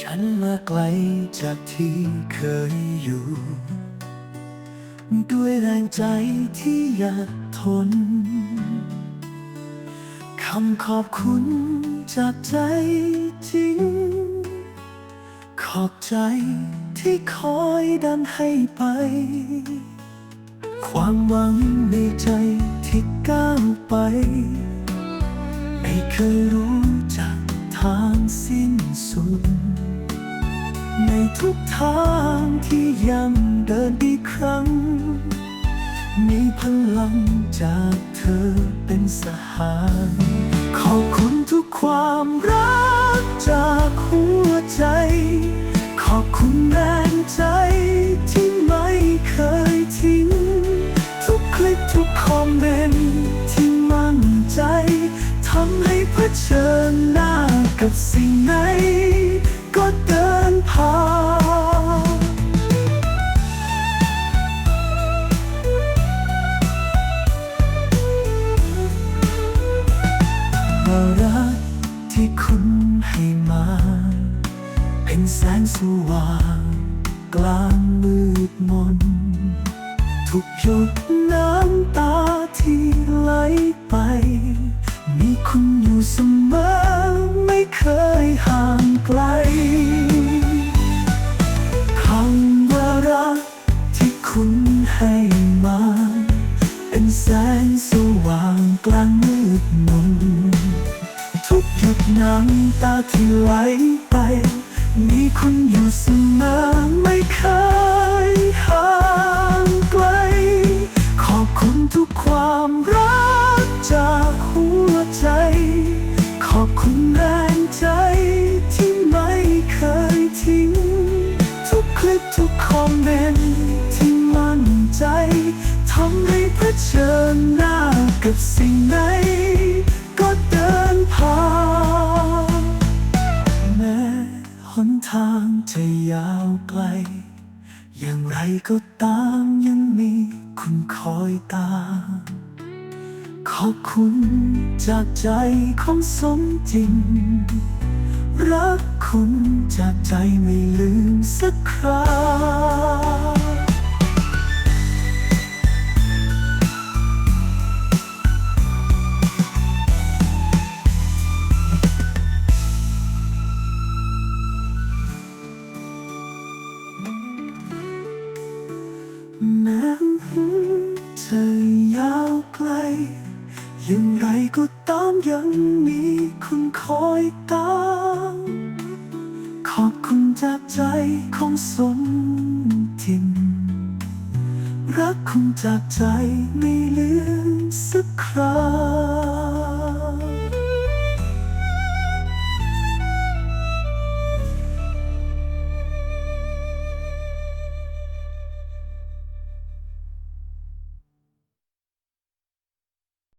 ฉันมาไกลจากที่เคยอยู่ ด้วยแรงใจที่อยากทน คำขอบคุณจากใจจริง ขอบใจที่คอยดันให้ไป ความหวังในใจที่ก้าวไป ไม่เคยรู้จักทางสิ้นสุด ทุกทางที่ยังเดินอีกครั้ง มีพลังจากเธอเป็นสหาย ขอบคุณทุกความรักจากหัวใจ ขอบคุณแรงใจที่ไม่เคยทิ้ง ทุกคลิปทุกคอมเมนต์ที่มั่นใจทำให้เผชิญหน้ากับสิ่งไหน ก็เดิ รักที่คุณให้มา เป็นแสงสว่าง กลางมืดมน ทุกหยดน้ำตาที่ไหลไป มีคุณอยู่เสมอ ไม่เคยห่างไกลคำว่ารักที่คุณให้มา เป็นแสงสว่างกลางมืดมน น้ำตาที่ไหลไป มีคุณอยู่เสมอไม่เคยห่างไกล ขอบคุณทุกความรักจากหัวใจ ขอบคุณแรงใจที่ไม่เคยทิ้ง ทุกคลิปทุกคอมเมนต์ที่มั่นใจทำให้เผชิญหน้ากับสิ่งไหน ไกล อย่างไรก็ตามยังมีคุณคอยตาม ขอบคุณจากใจของสมจริง รักคุณจากใจไม่ลืมสักครา ก็ตามยังมีคุณคอยตาม ขอบคุณจากใจของสนทิน รักคุณจากใจไม่ลืมสักครา